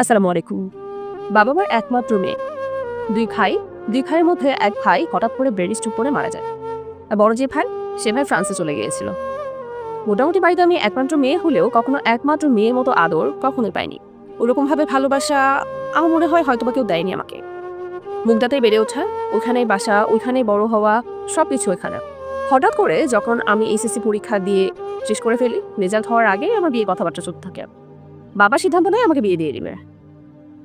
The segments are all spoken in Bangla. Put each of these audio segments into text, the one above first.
আসসালামু আলাইকুম। বাবা মার একমাত্র মেয়ে। দুই ভাই, দুই ভাইয়ের মধ্যে এক ভাই হঠাৎ করে ব্রেন স্ট্রোক করে মারা যায়। আর বড় যে ভাই, সে ভাই ফ্রান্সে চলে গিয়েছিল। মোটামুটি বাড়িতে আমি একমাত্র মেয়ে হলেও কখনো একমাত্র মেয়ের মতো আদর কখনোই পাইনি। ওরকমভাবে ভালোবাসা আমার মনে হয় হয়তো বা কেউ দেয়নি আমাকে। মুগদাতে বেড়ে ওঠা ওখানে বাসা ওইখানে বড় হওয়া সব কিছু ওইখানে হঠাৎ করে যখন আমি এইচএসসি পরীক্ষা দিয়ে শেষ করে ফেলি রেজাল্ট হওয়ার আগে আমার বিয়ে কথাবার্তা চলতে থাকে। বাবা সিদ্ধান্ত নেয় আমাকে বিয়ে দিয়ে দিবে।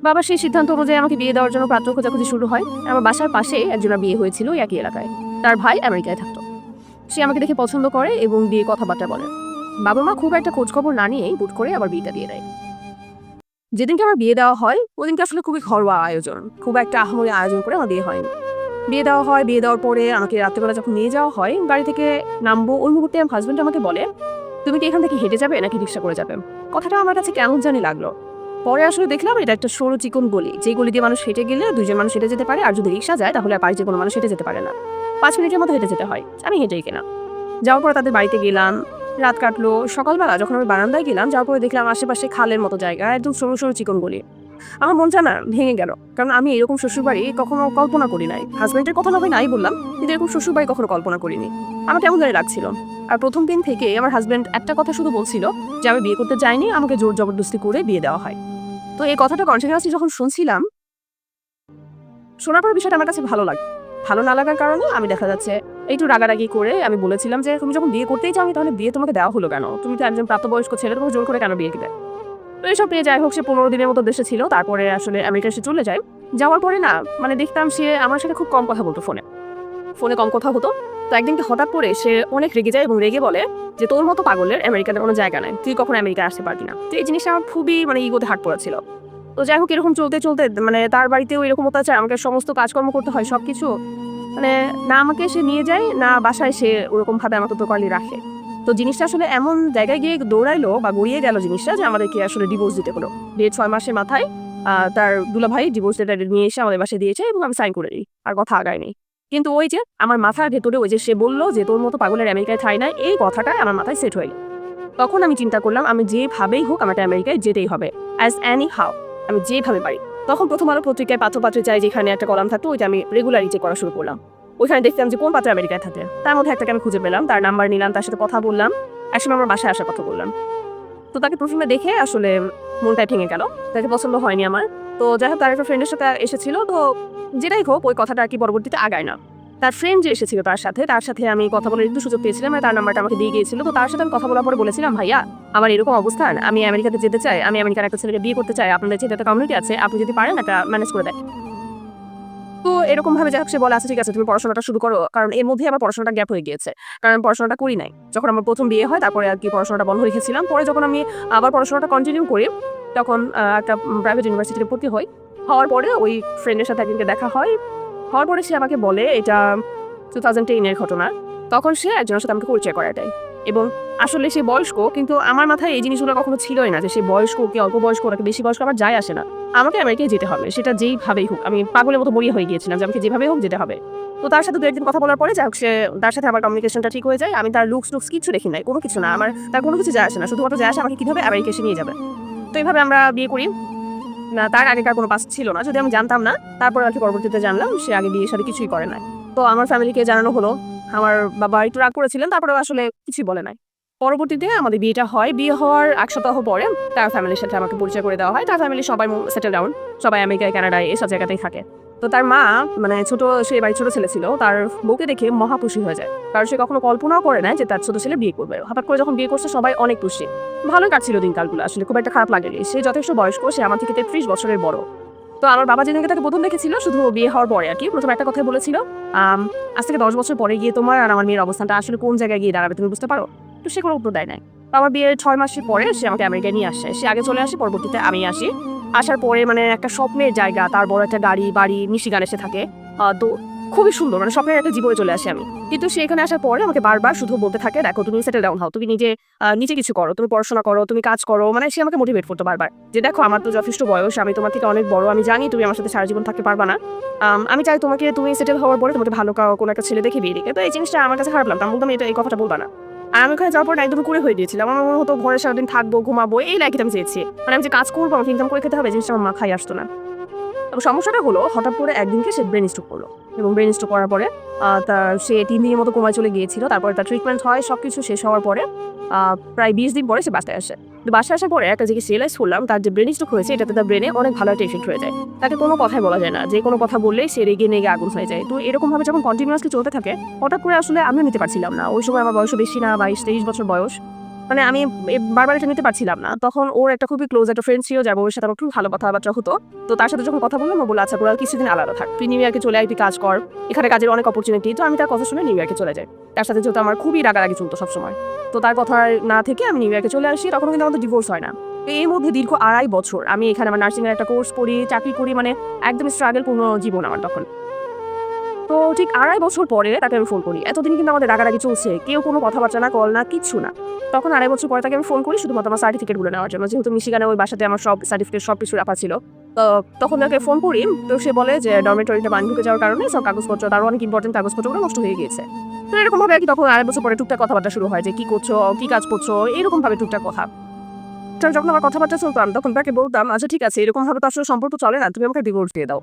বাবা সেই সিদ্ধান্ত অনুযায়ী আমাকে বিয়ে দেওয়ার জন্য পাত্র খোঁজাখুঁজি শুরু হয়। আমার বাসার পাশে একজনের বিয়ে হয়েছিল একই এলাকায়। তার ভাই আমেরিকায় থাকতো। সে আমাকে দেখে পছন্দ করে এবং বিয়ে কথাবার্তা বলে। বাবা মা খুব একটা খোঁজ খবর না নিয়েই বুট করে আমার বিয়েটা দিয়ে দেয়। যেদিনকে আমার বিয়ে দেওয়া হয়, ওদিনকে আসলে খুবই ঘরোয়া আয়োজন। খুব একটা আহমরি আয়োজন করে আমার বিয়ে হয়নি। বিয়ে দেওয়া হয়, বিয়ে দেওয়ার পরে আমাকে রাত্রেবেলা যখন নিয়ে যাওয়া হয় গাড়ি থেকে নামবো, ওই মুহূর্তে আমার হাজব্যান্ড আমাকে বলে তুমি কি এখান থেকে হেঁটে যাবে নাকি রিক্সা করে যাবে? কথাটা আমার কাছে কেমন জানি লাগল। পরে আসলে দেখলাম এটা একটা সরু চিকন গলি। যে গলি দিয়ে মানুষ হেঁটে গেলে দুজন মানুষ হেঁটে যেতে পারে আর যদি রিক্সা যায় তাহলে আর কোনো মানুষ হেঁটে যেতে পারে না। পাঁচ মিনিটের মতো হেঁটে যেতে হয়। আমি হেঁটেই কেনা যাওয়ার পর তাদের বাড়িতে গেলাম। রাত কাটলো। সকালবেলা যখন আমি বারান্দায় গেলাম, যাওয়ার পরে দেখলাম আশেপাশে খালের মতো জায়গা, একদম সরু সরু চিকন গলি। আমার মনটা না ভেঙে গেল। কারণ আমি এরকম শ্বশুরবাড়ি কখনো কল্পনা করি নাই। হাজব্যান্ডের কথা না নাই বললাম, কিন্তু এরকম শ্বশুরবাড়ি কখনো কল্পনা করিনি। আমার কেমন জানি লাগছিল। আর প্রথম দিন থেকে আমার হাজব্যান্ড একটা কথা শুধু বলছিল যে, আমি বিয়ে করতে চাইনি, আমাকে জোর জবরদস্তি করে বিয়ে দেওয়া হয়। তো এই কথাটা কন্টিনিউসলি যখন শুনছিলাম, শোনার পর বিষয়টা আমার কাছে ভালো লাগে, ভালো না লাগার কারণে আমি দেখা যাচ্ছে একটু রাগারাগি করে আমি বলেছিলাম যে, তুমি যখন বিয়ে করতেই চাও তাহলে বিয়ে তোমাকে দেওয়া হলো কেন? তুমি তো একজন প্রাপ্তবয়স্ক ছেলে, তোমাকে জোর করে কেন বিয়ে দিবে তো এইসব নিয়ে যাই হোক, সে পনেরো দিনের মতো দেশে ছিল, তারপরে আসলে আমেরিকা সে চলে যায়। যাওয়ার পরে না মানে দেখতাম সে আমার সাথে খুব কম কথা বলতো ফোনে। ফোনে কম কথা হতো। তো একদিনকে হঠাৎ করে সে অনেক রেগে যায় এবং রেগে বলে যে, তোর মতো পাগলের আমেরিকাতে কোনো জায়গা নাই। তুই কখনো আমেরিকা আসতে পারবি না। তো এই জিনিসটা আমার খুবই মানে ইগোতে হাট পড়েছিল। তো যাই হোক, এরকম চলতে চলতে মানে তার বাড়িতেও এরকম হতে আছে আমাকে সমস্ত কাজকর্ম করতে হয় সব কিছু মানে না আমাকে সে নিয়ে যায়, না বাসায় সে ওরকম ভাবে আমাকে প্রপারলি রাখে। তো জিনিসটা আসলে এমন জায়গায় গিয়ে দৌড়াইলো বা গড়িয়ে গেল জিনিসটা যে আমাদেরকে আসলে ডিভোর্স দিতে হলো। বিয়ে ছয় মাসের মাথায় তার দুলাভাই ডিভোর্স লেটার নিয়ে এসে আমাদের বাসায় দিয়েছে এবং আমি সাইন করে দিই, আর কথা আগায়নি। কিন্তু ওই যে আমার মাথার ভেতরে ওই যে সে বলল যে, তোর মতো পাগলের আমেরিকায় ঠাই নাই। এই কথাটাই আমার মাথায় সেট হয়ে তখন আমি চিন্তা করলাম, আমি যেভাবেই হোক আমাকে আমেরিকায় যেতেই হবে অ্যাজ অ্যানি হাউ আমি যেভাবে পারি। তখন প্রথম আলো পত্রিকায় পাত্রপাত্রে চাই যেখানে একটা কলাম থাকতো, ওইটা আমি রেগুলারই চেক করা শুরু করলাম। ওইখানে দেখতাম যে কোন পাত্র আমেরিকায় থাকে। তার মধ্যে একটাকে আমি খুঁজে পেলাম, তার নাম্বার নিলাম, তার সাথে কথা বললাম। একসময় আমার বাসায় আসার কথা বললাম। তো তাকে প্রথমে দেখে আসলে মনটাই ভেঙে গেল। তাকে পছন্দ হয়নি আমার। তো যাই হোক, তার একটা ফ্রেন্ডের সাথে এসেছিল। তো যেটাই হোক, ওই কথাটা আর কি পরবর্তীতে আগায় না। তার ফ্রেন্ড যে এসেছিল তার সাথে তার সাথে আমি কথা বলার একটু সুযোগ পেয়েছিলাম তার নাম্বারটা আমাকে দিয়ে গিয়েছিল। তো তার সাথে আমি কথা বলার পরে বলেছিলাম, ভাইয়া, আমার এরকম অবস্থান। আমি আমেরিকাতে যেতে চাই। আমি আমেরিকার একটা ছেলেকে বিয়ে করতে চাই। আপনাদের যেটা কমিউনিটি আছে, আপনি যদি পারেন একটা ম্যানেজ করে দেন। তো এরকম ভাবে যাই হোক সে বলে আচ্ছা ঠিক আছে, তুমি পড়াশোনাটা শুরু করো। কারণ এর মধ্যে আমার পড়াশোনাটা গ্যাপ হয়ে গিয়েছে। কারণ পড়াশোনাটা করি নাই। যখন আমার প্রথম বিয়ে হয়, তারপরে আর কি পড়াশোনাটা বন্ধ রেখেছিলাম। পরে যখন আমি আবার পড়াশোনাটা কন্টিনিউ করি, তখন একটা প্রাইভেট ইউনিভার্সিটিতে ভর্তি হই। হওয়ার পরে ওই ফ্রেন্ডের সাথে একদিনকে দেখা হয়। হওয়ার পরে সে আমাকে বলে, এটা টু থাউজেন্ড টেনের ঘটনা। তখন সে একজনের সাথে আমাকে পরিচয় দেয়। এবং আসলে সে বয়স্ক, কিন্তু আমার মাথায় এই জিনিসগুলো কখনো ছিলই না যে সে বয়স্ক কি অল্প বয়স্ক নাকি বেশি বয়স্ক আমার যায় আসে না। আমাকে আমেরিকায় যেতে হবে, সেটা যেইভাবেই হোক। আমি পাগলের মতো মরিয়া হয়ে গিয়েছিলাম যে আমাকে যেভাবেই হোক যেতে হবে। তো তার সাথে দু একদিন কথা বলার পরে যাই হোক, সে তার সাথে আমার কমিউনিকেশনটা ঠিক হয়ে যায়। আমি তার লুকস লুকস কিছু দেখি নাই, কোনো কিছু না। আমার তার কোনো কিছু যায় আসে না। শুধুমাত্র যায় আসে আমাকে কীভাবে আমেরিকা এসে নিয়ে যাবে। তো এইভাবে আমরা বিয়ে করি। না, তার আগেকার কোনো পাস ছিল না। যদি আমি জানতাম না, তারপরে আর কি পরবর্তীতে জানলাম, সে আগে বিয়ের সাথে কিছুই করে না তো আমার ফ্যামিলিকে জানানো হলো আমার বাবা একটু রাগ করেছিলেন তারপরে আসলে কিছুই বলে নাই। পরবর্তীতে আমাদের বিয়েটা হয়, বিয়ে হওয়ার এক সপ্তাহ পরে তার ফ্যামিলির সাথে আমাকে পরিচয় করে দেওয়া হয়। তার ফ্যামিলি সবাই সেটেল ডাউন সবাই আমেরিকায়, কানাডায় এসব জায়গাতেই থাকে। তো তার মা মানে ছোট, সে বাড়ি ছোট ছেলে ছিল, তার বউকে দেখে মহা খুশি হয়ে যায়। কারণ সে কখনো কল্পনাও করে না যে তার ছোট ছেলে বিয়ে করবে। হঠাৎ করে যখন বিয়ে করছে, সবাই অনেক খুশি। ভালোই কাটছিল দিনকালগুলো, আসলে খুব একটা খারাপ লাগেনি। সে যথেষ্ট বয়স্ক, সে আমার থেকে তেত্রিশ বছরের বড়। তো আমার বাবা যেদিনকে তাকে প্রথম দেখেছিল, শুধু বিয়ে হওয়ার পরে আর কি, প্রথম একটা কথা বলেছিল। আজ থেকে দশ বছর পরে গিয়ে তোমার আর আমার মেয়ের অবস্থানটা আসলে কোন জায়গায় গিয়ে দাঁড়াবে তুমি বুঝতে পারো? তো সে কোনো উত্তর দেয় নাই। আমার বিয়ের ছয় মাসের পরে সে আমাকে আমেরিকায় নিয়ে আসে। সে আগে চলে আসে, পরবর্তীতে আমি আসি। আসার পরে মানে একটা স্বপ্নের জায়গা, তার বড় একটা গাড়ি, বাড়ি, মিশিগানে এসে থাকে। তো খুবই সুন্দর মানে স্বপ্নের একটা জীবনে চলে আসে আমি। কিন্তু সে এখানে আসার পরে আমাকে বারবার শুধু বলতে থাকে দেখো তুমি সেটেল ডাউন হও তুমি নিজে নিজে কিছু করো তুমি পড়াশোনা করো তুমি কাজ করো। মানে সে আমাকে মোটিভেট করতো বারবার যে দেখো আমার তো যথেষ্ট বয়স আমি তোমার থেকে অনেক বড় আমি জানি তুমি আমার সাথে সারা জীবন থাকতে পারবা না। আম, চাই তোমাকে তুমি সেটেল হওয়ার পরে তোমাকে ভালো কোনো একটা ছেলে দেখে বিয়ে তো এই জিনিসটা আমার কাছে খারাপ লাগতো আমি বলতাম এটা এই কথাটা বলবা না। আর আমি ওখানে যাওয়ার পর একদম করে হয়ে গিয়েছিলাম। আমার মনে হতো ঘরে সারাদিন থাকব ঘুমাবো এই লাইফটা আমি চেয়েছি। মানে আমি যে কাজ করব আমাকে ইনকাম করে খেতে হবে জিনিসটা আমার মাথায় আসতো না। সমস্যাটা হলো হঠাৎ করে একদিনকে সে ব্রেন স্ট্রোক করল। এবং ব্রেন স্ট্রোক করার পরে তার সে তিন দিনের মতো কোমায় চলে গিয়েছিল, তারপরে তার ট্রিটমেন্ট হয় সব কিছু শেষ হওয়ার পরে প্রায় বিশ দিন পরে সে বাসায় আসে। তো বাসায় আসার পরে একটা জিনিস রিয়েলাইজ করলাম, তার যে ব্রেন স্ট্রোক হয়েছে, এটাতে তার ব্রেনে অনেক ভালো একটা এফেক্ট হয়ে যায়। তাকে কোনো কথাই বলা যায় না, যে কোনো কথা বললেই সে রেগে নেগে আগুন হয়ে যায়। তো এরকমভাবে যখন কন্টিনিউয়াসলি চলতে থাকে, হঠাৎ করে আসলে আমিও নিতে পারছিলাম না। ওই সময় আমার বয়সও বেশি না, বাইশ, তেইশ বছর বয়স। মানে আমি বারবার এটা নিতে পারছিলাম না। তখন ওর একটা খুবই ক্লোজ একটা ফ্রেন্ড ছিল যাব ওর সাথে আমার খুব ভালো কথাবার্তা হতো। তো তার সাথে যখন কথা বললাম বলে আচ্ছা তোরা কিছুদিন আলাদা থাক। তুই নিউ ইয়র্কে চলে তুই কাজ কর। এখানে কাজের অনেক অপরচুনিটি তো আমি তার কথা শুনে নিউ ইয়র্কে চলে যাই। তার সাথে যেহেতু আমার খুবই রাগারাগি চলতো সবসময়। তো তার কথা না থেকে আমি নিউ ইয়র্কে চলে আসি। তখন কিন্তু আমাদের ডিভোর্স হয় না। এর মধ্যে দীর্ঘ আড়াই বছর আমি এখানে আমার নার্সিং এর একটা কোর্স করি চাকরি করি মানে একদম স্ট্রাগল পূর্ণ জীবন আমার তখন। তো ঠিক আড়াই বছর পরে তাকে আমি ফোন করি। এতদিন কিন্তু আমাদের রাগারাগি চলছে। কেউ কোনো কথাবার্তা না, কল না, কিচ্ছু না। তখন আড়াই বছর পরে তাকে আমি ফোন করি শুধুমাত্র আমার সার্টিফিকেটগুলো নেওয়ার জন্য। যেহেতু মিশিগানে ওই বাসাতে আমার সব সার্টিফিকেট সব কিছু রাখা ছিল। তো তখন তাকে ফোন করি, তো সে বলে যে ডরমেটরিটা বান ঢুকে যাওয়ার কারণে সব কাগজপত্র, তারও অনেক ইম্পর্টেন্ট কাগজপত্রগুলো নষ্ট হয়ে গিয়েছে। তো এরকমভাবে আর কি তখন আড়াই বছর পরে টুকটাক কথাবার্তা শুরু হয় যে, কি করছ? কি কাজ করছ? এরকম ভাবে টুকটাক কথা। যখন আমার কথাবার্তা চলতাম তখন তাকে বলতাম আচ্ছা ঠিক আছে এরকম ভাবে তো আসলে সম্পর্ক চলে না, তুমি আমাকে ডিভোর্স দিয়ে দাও।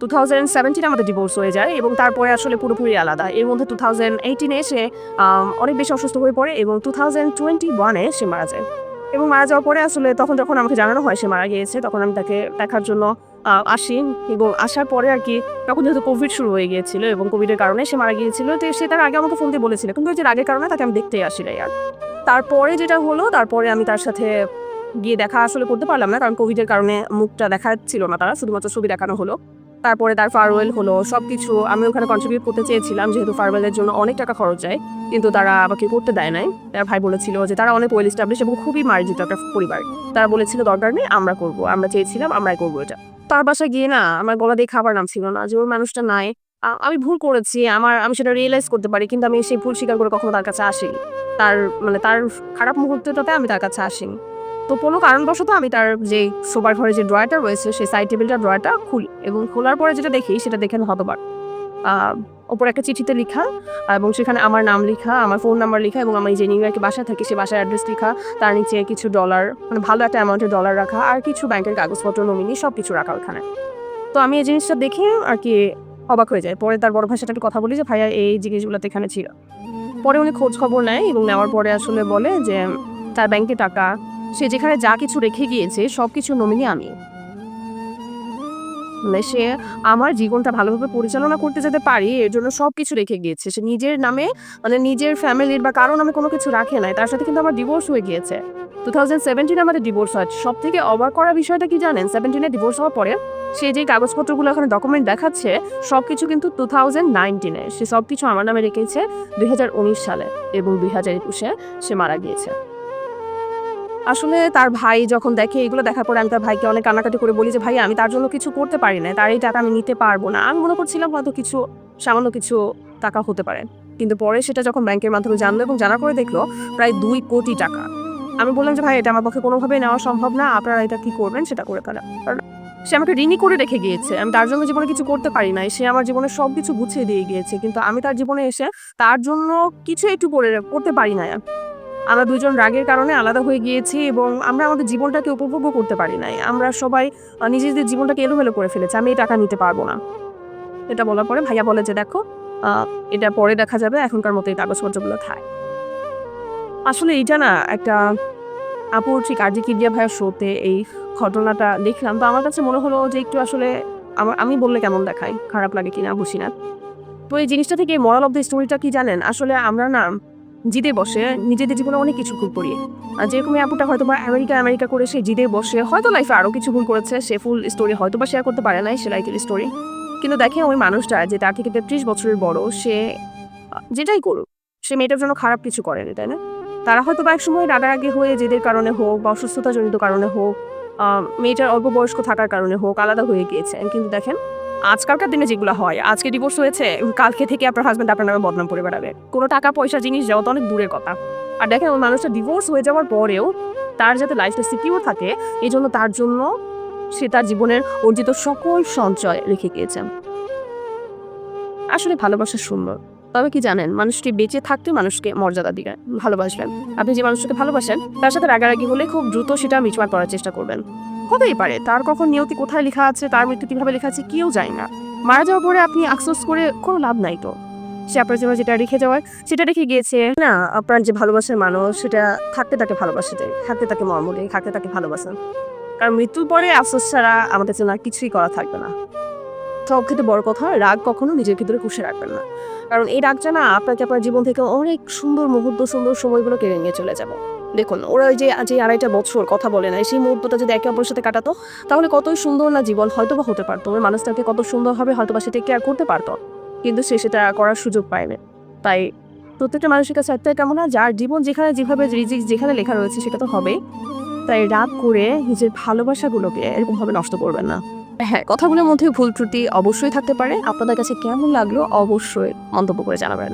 টু থাউজেন্ড সেভেন্টিনে আমাদের ডিভোর্স হয়ে যায় এবং তারপরে আসলে পুরোপুরি আলাদা। এর মধ্যে টু থাউজেন্ড এইটিনে সে অনেক বেশি অসুস্থ হয়ে পড়ে এবং টু থাউজেন্ড টোয়েন্টি ওয়ানে সে মারা যায়। এবং মারা যাওয়ার পরে আসলে তখন যখন আমাকে জানানো হয় সে মারা গিয়েছে, তখন আমি তাকে দেখার জন্য আসি এবং আসার পরে আর কি তখন যেহেতু কোভিড শুরু হয়ে গিয়েছিল এবং কোভিডের কারণে সে মারা গিয়েছিল, তো সে তার আগে আমাকে ফোন দিয়ে বলেছিল কিন্তু যে রাগের কারণে তাকে আমি দেখতেই আসি আর। তারপরে যেটা হলো, তারপরে আমি তার সাথে গিয়ে দেখা আসলে করতে পারলাম না, কারণ কোভিডের কারণে মুখটা দেখা ছিল না তারা, শুধুমাত্র ছবি দেখানো হলো। তারপরে তার ফারওয়েল হলো সব কিছু আমি ওখানে কন্ট্রিবিউট করতে চেয়েছিলাম, যেহেতু ফারওয়েলের জন্য অনেক টাকা খরচ যায়, কিন্তু তারা আমাকে করতে দেয় নাই। তার ভাই বলেছিল যে তারা অনেক ওয়েল স্টাবলিশ এবং খুবই মার্জিত একটা পরিবার। তারা বলেছিল, দরকার নেই, আমরা করব, আমরা চেয়েছিলাম, আমরাই করব এটা। তার বাসায় গিয়ে না, আমার গলা দিয়ে খাবার নাম ছিল না, যে ওর মানুষটা নাই। আমি ভুল করেছি, আমার, আমি সেটা রিয়েলাইজ করতে পারি, কিন্তু আমি সেই ভুল স্বীকার করে কখনো তার কাছে আসিনি। তার মানে তার খারাপ মুহূর্তটাতে আমি তার কাছে আসিনি। তো কোনো কারণবশত আমি তার যে সোবার ঘরে যে ড্রয়ারটা রয়েছে সেই সাইড টেবিলটার ড্রয়ারটা খুলি এবং খোলার পরে যেটা দেখি সেটা দেখেন আহ, ওপরে একটা চিঠিতে লেখা এবং সেখানে আমার নাম লেখা আমার ফোন নাম্বার লেখা এবং আমি যে নিউ ইয়র্কে বাসায় থাকি সে বাসার অ্যাড্রেস লেখা তার নিচে কিছু ডলার মানে ভালো একটা অ্যামাউন্টের ডলার রাখা আর কিছু ব্যাংকের কাগজপত্র নমিনি সব কিছু রাখা ওখানে। তো আমি এই জিনিসটা দেখে আর কি অবাক হয়ে যায়। পরে তার বড় ভাই সাথে কথা বলি যে ভাইয়া এই জিনিসগুলোতে এখানে ছিল। পরে উনি খোঁজ খবর নেয় এবং নেওয়ার পরে আসলে বলে যে তার ব্যাংকে টাকা সে যেখানে যা কিছু রেখে গিয়েছে সব কিছু নমিনি আমি। মানে সে আমার জীবনটা ভালোভাবে পরিচালনা করতে যেতে পারি, এর জন্য সব কিছু রেখে গিয়েছে। সে নিজের নামে মানে নিজের ফ্যামিলির বা কারও নামে কোনো কিছু রাখে নাই, তার সাথে কিন্তু আমার ডিভোর্স হয়ে গিয়েছে। টু থাউজেন্ড সেভেন্টিনে আমাদের ডিভোর্স হয়। সব থেকে অবাক করা বিষয়টা কি জানেন? সেভেন্টিনে ডিভোর্স হওয়ার পরে সে যে কাগজপত্রগুলো এখানে ডকুমেন্ট দেখাচ্ছে সব কিছু কিন্তু টু থাউজেন্ড নাইনটিনে সে সব কিছু আমার নামে রেখেছে দুই হাজার উনিশ সালে এবং দুই হাজার একুশে সে মারা গিয়েছে। আসলে তার ভাই যখন দেখে এগুলো দেখার পরে আমি তার ভাইকে অনেক কান্নাকাটি করে বলি যে ভাই আমি তার জন্য কিছু করতে পারি না তার এই টাকা আমি নিতে পারব না। আমি মনে করছিলাম হয়তো কিছু, সামান্য কিছু টাকা হতে পারে। কিন্তু পরে সেটা যখন ব্যাংকের মাধ্যমে জানলো এবং জানা করে দেখল প্রায় দুই কোটি টাকা। আমি বললাম যে ভাই এটা আমার পক্ষে কোনোভাবেই নেওয়া সম্ভব না, আপনারা এটা কি করবেন সেটা করে ফেলেন কারণ সে আমাকে ঋণই করে রেখে গিয়েছে। আমি তার জন্য জীবনে কিছু করতে পারি নাই, সে আমার জীবনে সব কিছু গুছিয়ে দিয়ে গিয়েছে। কিন্তু আমি তার জীবনে এসে তার জন্য কিছু একটু করে, করতে পারি না আমরা দুজন রাগের কারণে আলাদা হয়ে গিয়েছি এবং আমরা আমাদের জীবনটাকে উপভোগও করতে পারি নাই। আমরা সবাই নিজেদের জীবনটাকে এলোমেলো করে ফেলেছি। আমি এই টাকা নিতে পারব না। এটা বলার পরে ভাইয়া বলে যে, দেখো এটা পরে দেখা যাবে। এখনকার মতো এই কাগজপত্রগুলো থাক। আসলে এইটা না একটা আপুর ঠিক আর কিডিয়া ভাইয়ের শোতে এই ঘটনাটা দেখলাম। তো আমার কাছে মনে হলো যে একটু আসলে আমার, আমি বললে কেমন দেখায়? খারাপ লাগে কিনা বুঝি না। তো এই জিনিসটা থেকে মরাল অফ দ্য স্টোরিটা কি জানেন? আসলে আমরা না জিদে বসে, নিজেদের জীবনে অনেক কিছু ভুল করি আর যেরকম আপুটা হয়তো বা আমেরিকা আমেরিকা করে সে জিদে বসে, হয়তো লাইফে আরও কিছু ভুল করেছে, সে ফুল স্টোরি হয়তো বা শেয়ার করতে পারে নাই সে লাইফের স্টোরি কিন্তু দেখে ওই মানুষটা যে তার থেকে তেত্রিশ বছরের বড়, সে যেটাই করুক, সে মেয়েটার জন্য খারাপ কিছু করেনি, তাই না? তারা হয়তো বা একসময় রাগারাগি হয়ে জেদের কারণে হোক বা অসুস্থতাজনিত কারণে হোক মেয়েটার অল্প বয়স্ক থাকার কারণে হোক, আলাদা হয়ে গিয়েছে। কিন্তু দেখেন আজকালকার দিনে যেগুলো হয়, আজকে ডিভোর্স হয়েছে, কালকে থেকে আপনার হাজব্যান্ড আপনার নামে বদনাম করে বেড়াবে। কোনো টাকা, পয়সা, জিনিস যাওয়া তো অনেক দূরের কথা। আর দেখেন, ওই মানুষটা ডিভোর্স হয়ে যাওয়ার পরেও তার যাতে লাইফটা সিকিউর থাকে, এই জন্য তার জন্য সে তার জীবনের অর্জিত সকল সঞ্চয় রেখে গিয়েছেন আসলে ভালোবাসা সুন্দর। তবে কি জানেন, মানুষটি বেঁচে থাকতে মানুষকে মর্যাদা দিবেন ভালোবাসবেন। আপনি যে মানুষটাকে ভালোবাসেন, তার সাথে রাগারাগি হলে খুব দ্রুত সেটা মিটমাট করার চেষ্টা করবেন। হতেই পারে। তার কখন নিয়তি কোথায় লেখা আছে, তার মৃত্যু কীভাবে লেখা আছে কেউ যায় না। মারা যাওয়ার পরে আপনি আফসোস করে কোনো লাভ নাই তো? সে আপনার জন্য যেটা রেখে যাওয়ার, সেটা রেখে গিয়েছে। না, আপনার যে ভালোবাসার মানুষ, সেটা থাকতে তাকে ভালোবাসে দেয় থাকতে তাকে মর্ম দেয়, থাকতে তাকে ভালোবাসেন কারণ মৃত্যুর পরে আফসোস ছাড়া আমাদের জন্য আর কিছুই করা থাকবে না। সব ক্ষেত্রে বড় কথা, রাগ কখনো নিজের ভিতরে পুষে রাখবেন না। কারণ এই রাগটা না আপনাকে আপনার জীবন থেকে অনেক সুন্দর মুহূর্ত, সুন্দর সময়গুলো কেড়ে নিয়ে চলে যাব। দেখুন, ওরা ওই যে যে আড়াইটা বছর কথা বলে না সেই মুহূর্তটা যদি একে অপরের সাথে কাটাতো, তাহলে কতই সুন্দর না জীবন হয়তো বা হতে পারতো। ওই মানুষটাকে কত সুন্দরভাবে হয়তো বা সেটা কেয়ার করতে পারতো, কিন্তু সে সেটা করার সুযোগ পায়নি। তাই প্রত্যেকটা মানুষের কাছে কেমন না যার জীবন যেখানে, যেভাবে রিজিক যেখানে লেখা রয়েছে সেটা তো হবেই। তাই রাগ করে নিজের ভালোবাসাগুলোকে এরকমভাবে নষ্ট করবেন না। হ্যাঁ কথাগুলোর মধ্যে ভুল ত্রুটি অবশ্যই থাকতে পারে। আপনাদের কাছে কেমন লাগল অবশ্যই মন্তব্য করে জানাবেন।